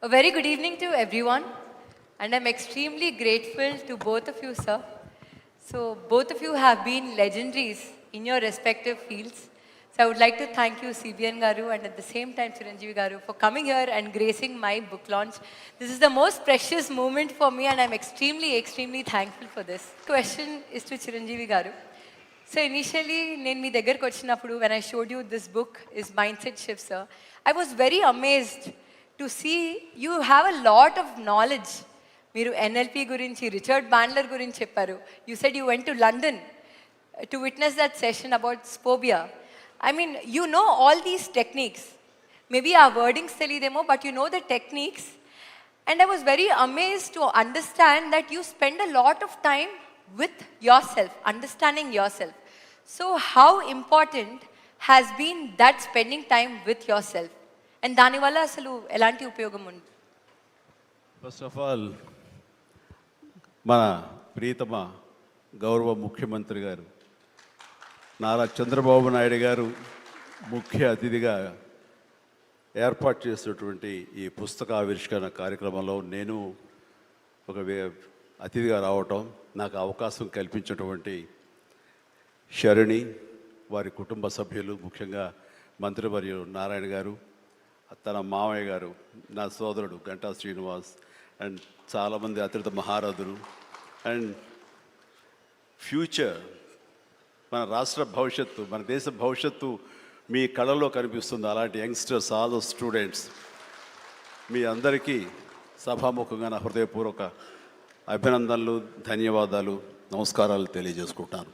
A very good evening to everyone, and I'm extremely grateful to both of you, sir. So, both of you have been legendaries in your respective fields. So, I would like to thank you, CBN Garu, and at the same time, Chiranjeevi Garu, for coming here and gracing my book launch. This is the most precious moment for me, and I'm extremely, extremely thankful for this. Question is to Chiranjeevi Garu. So initially నేను మీ దగ్గరకు వచ్చినప్పుడు when I showed you this book is mind set shift sir I was very amazed To see you have a lot of knowledge మీరు NLP గురించి Richard బాండ్లర్ గురించి చెప్పారు you said you went to London to witness that session about phobia I mean you know all these techniques maybe uh wordings తెలియదేమో but you know the techniques And I was very amazed to understand that you spend a lot of time with yourself, understanding yourself. So, how important has been that spending time with yourself? And దానివల్ల అసలు ఎలాంటి ఉపయోగం ఉంది? First of all మన ప్రీతమ గౌరవ ముఖ్యమంత్రి గారు నారా చంద్రబాబు నాయుడు గారు ముఖ్య అతిథిగా ఏర్పాటు చేసినటువంటి ఈ పుస్తక ఆవిష్కరణ కార్యక్రమంలో నేను ఒక వే- అతిథిగా రావటం నాకు అవకాశం కల్పించినటువంటి శరణి వారి కుటుంబ సభ్యులు ముఖ్యంగా మంత్రివర్యులు నారాయణ గారు తన మామయ్య గారు నా సోదరుడు గంటా శ్రీనివాస్ అండ్ చాలామంది అతిథి మహారథులు అండ్ ఫ్యూచర్ మన రాష్ట్ర భవిష్యత్తు మన దేశ భవిష్యత్తు మీ కళలో కనిపిస్తుంది. అలాంటి యంగ్స్టర్స్ ఆల్ ద స్టూడెంట్స్ మీ అందరికీ సభాముఖంగా నా హృదయపూర్వక అభినందనలు ధన్యవాదాలు నమస్కారాలు తెలియజేసుకుంటాను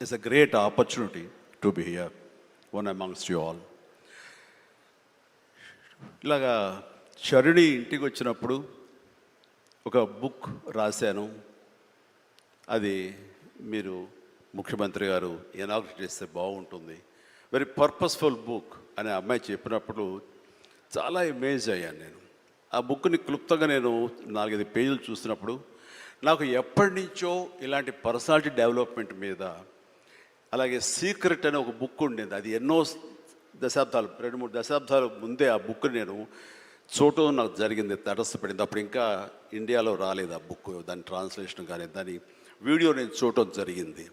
it's a great opportunity to be here one amongst you all ఇలాగా చరుణి ఇంటికి వచ్చినప్పుడు ఒక బుక్ రాశాను. అది మీరు ముఖ్యమంత్రి గారు ఎనాగ్రేట్ చేస్తే బాగుంటుంది. వెరీ పర్పస్ఫుల్ బుక్ అనే అమ్మాయి చెప్పినప్పుడు చాలా ఇమేజ్ అయ్యాను నేను. ఆ బుక్ని క్లుప్తంగా నేను నాలుగైదు పేజీలు చూసినప్పుడు నాకు ఎప్పటి నుంచో ఇలాంటి పర్సనాలిటీ డెవలప్మెంట్ మీద అలాగే సీక్రెట్ అనే ఒక బుక్ ఉండేది. అది ఎన్నో దశాబ్దాలు రెండు మూడు దశాబ్దాల ముందే ఆ బుక్ నేను చూడటం నాకు జరిగింది తటస్థపడింది. అప్పుడు ఇంకా ఇండియాలో రాలేదు ఆ బుక్ దాని ట్రాన్స్లేషన్ కానీ దాని వీడియో నేను చూడటం జరిగింది.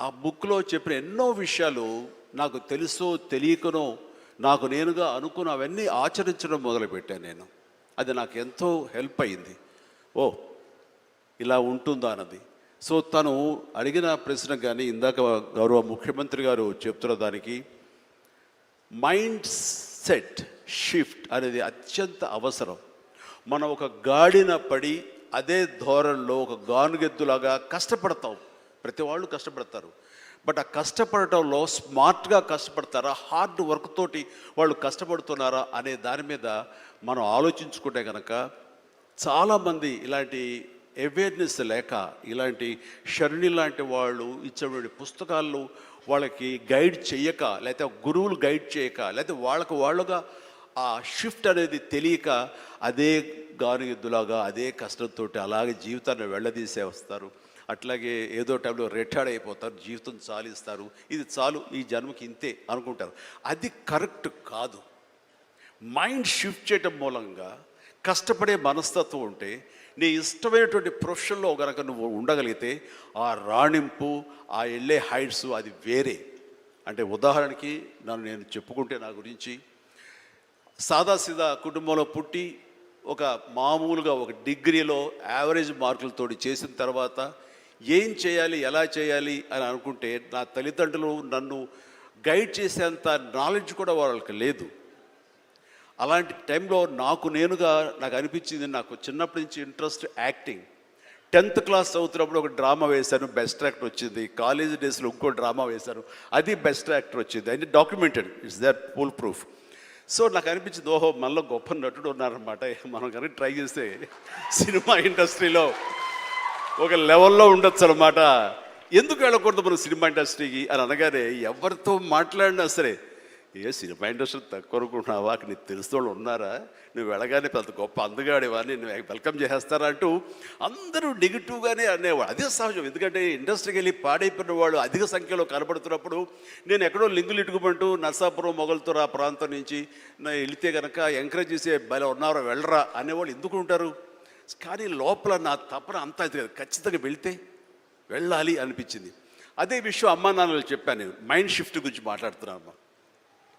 ఆ బుక్లో చెప్పిన ఎన్నో విషయాలు నాకు తెలుసో తెలియకనో నాకు నేనుగా అనుకున్న అవన్నీ ఆచరించడం మొదలుపెట్టాను నేను. అది నాకు ఎంతో హెల్ప్ అయింది. ఓ ఇలా ఉంటుందా అన్నది. సో తను అడిగిన ప్రశ్న కానీ ఇందాక గౌరవ ముఖ్యమంత్రి గారు చెప్తున్న దానికి మైండ్ సెట్ షిఫ్ట్ అనేది అత్యంత అవసరం. మనం ఒక గాడిన పడి అదే ధోరణిలో ఒక గానుగెద్దులాగా కష్టపడతాం. ప్రతి వాళ్ళు కష్టపడతారు. బట్ ఆ కష్టపడటంలో స్మార్ట్గా కష్టపడతారా? హార్డ్ వర్క్ తోటి వాళ్ళు కష్టపడుతున్నారా? అనే దాని మీద మనం ఆలోచించుకుంటే కనుక చాలామంది ఇలాంటి అవేర్నెస్ లేక ఇలాంటి షర్ణి లాంటి వాళ్ళు ఇచ్చే పుస్తకాలు వాళ్ళకి గైడ్ చేయక లేకపోతే గురువులు గైడ్ చేయక లేకపోతే వాళ్ళకు వాళ్ళుగా ఆ షిఫ్ట్ అనేది తెలియక అదే గాను ఎద్దులాగా అదే కష్టంతో అలాగే జీవితాన్ని వెళ్ళదీసే వస్తారు. అట్లాగే ఏదో టైంలో రిటైర్డ్ అయిపోతారు జీవితం చాలిస్తారు. ఇది చాలు ఈ జన్మకి ఇంతే అనుకుంటారు. అది కరెక్ట్ కాదు. మైండ్ షిఫ్ట్ చేయటం మూలంగా కష్టపడే మనస్తత్వం ఉంటే నీ ఇష్టమైనటువంటి ప్రొఫెషన్లో కనుక నువ్వు ఉండగలిగితే ఆ రాణింపు ఆ వెళ్ళే హైట్స్ అది వేరే. అంటే ఉదాహరణకి నన్ను నేను చెప్పుకుంటే నా గురించి. సాదాసీదా కుటుంబంలో పుట్టి ఒక మామూలుగా ఒక డిగ్రీలో యావరేజ్ మార్కులతోటి చేసిన తర్వాత ఏం చేయాలి ఎలా చేయాలి అని అనుకుంటే నా తల్లిదండ్రులు నన్ను గైడ్ చేసేంత నాలెడ్జ్ కూడా వాళ్ళకి లేదు. అలాంటి టైంలో నాకు నేనుగా నాకు అనిపించింది నాకు చిన్నప్పటి నుంచి ఇంట్రెస్ట్ యాక్టింగ్. టెన్త్ క్లాస్ చదువుతున్నప్పుడు ఒక డ్రామా వేశాను బెస్ట్ యాక్టర్ వచ్చింది. కాలేజ్ డేస్లో ఇంకో డ్రామా వేశాను అది బెస్ట్ యాక్టర్ వచ్చింది. అది documented it's there full proof. So నాకు అనిపించింది ఓహో మనలో గొప్ప నటుడు ఉన్నారనమాట మనం కనుక ట్రై చేస్తే సినిమా ఇండస్ట్రీలో ఒక లెవెల్లో ఉండొచ్చు అనమాట ఎందుకు వెళ్ళకూడదు మనం సినిమా ఇండస్ట్రీకి? అని అనగానే ఎవరితో మాట్లాడినా సరే ఏ సినిమా ఇండస్ట్రీ తక్కువ అనుకుంటున్నావా? నీకు తెలిసిన వాళ్ళు ఉన్నారా? నువ్వు వెళ్ళగానే పెద్ద గొప్ప అందగాడివా నేను వెల్కమ్ చేసేస్తారా అంటూ అందరూ నెగిటివ్గానే అనేవాడు అదే సహజం. ఎందుకంటే ఇండస్ట్రీకి వెళ్ళి పాడైపోయిన వాళ్ళు అధిక సంఖ్యలో కనబడుతున్నప్పుడు నేను ఎక్కడో లింగులు ఇటుకుమంటూ నర్సాపురం మొగల్తూరు ఆ ప్రాంతం నుంచి నా వెళితే కనుక ఎంకరేజ్ చేసే బల ఉన్నారో వెళ్ళరా అనేవాళ్ళు ఎందుకు ఉంటారు? కానీ లోపల నా తపన అంతా ఇది కదా, ఖచ్చితంగా వెళితే వెళ్ళాలి అనిపించింది. అదే విషయం అమ్మా నాన్నలు చెప్పాను నేను. మైండ్ షిఫ్ట్ గురించి మాట్లాడుతున్నాను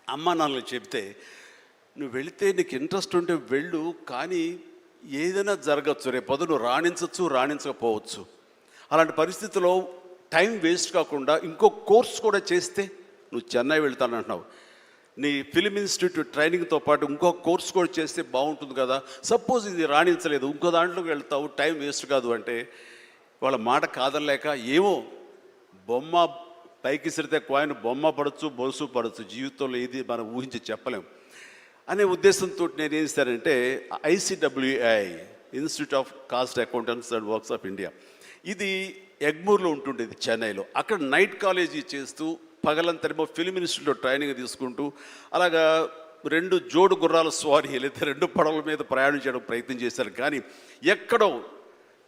అమ్మ నాన్నలు చెప్తే నువ్వు వెళితే నీకు ఇంట్రెస్ట్ ఉంటే వెళ్ళు కానీ ఏదైనా జరగచ్చు. రేపు పొద్దు నువ్వు రాణించవచ్చు రాణించకపోవచ్చు. అలాంటి పరిస్థితిలో టైం వేస్ట్ కాకుండా ఇంకో కోర్స్ కూడా చేస్తే నువ్వు చెన్నై వెళ్తానంటున్నావు. నీ ఫిలిం ఇన్స్టిట్యూట్ ట్రైనింగ్తో పాటు ఇంకో కోర్స్ కూడా చేస్తే బాగుంటుంది కదా. సపోజ్ ఇది రాణించలేదు ఇంకో దాంట్లోకి వెళ్తావు టైం వేస్ట్ కాదు అంటే వాళ్ళ మాట కాదనలేక ఏమో బొమ్మ పైకి సిరితే కాయిన్ బొమ్మ పడచ్చు బొలుసు పడచ్చు జీవితంలో ఏది మనం ఊహించి చెప్పలేం. అనే ఉద్దేశంతో నేను ఏం చేశానంటే ICWI institute of cost accountants and works of India ఇది ఎగ్మూర్లో ఉంటుండేది చెన్నైలో. అక్కడ నైట్ కాలేజీ చేస్తూ పగలంతరేమో ఫిలిం ఇన్స్టిట్యూట్లో ట్రైనింగ్ తీసుకుంటూ అలాగా రెండు జోడు గుర్రాల స్వారీ లేదా రెండు పడవల మీద ప్రయాణం చేయడం ప్రయత్నం చేశారు. కానీ ఎక్కడో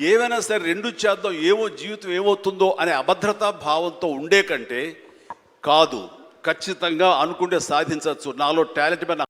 ఏమైనా సరే రెండు చేద్దాం ఏవో జీవితం ఏమవుతుందో అనే అభద్రతా భావంతో ఉండే కంటే కాదు ఖచ్చితంగా అనుకుంటే సాధించవచ్చు. నాలో టాలెంట్ మీద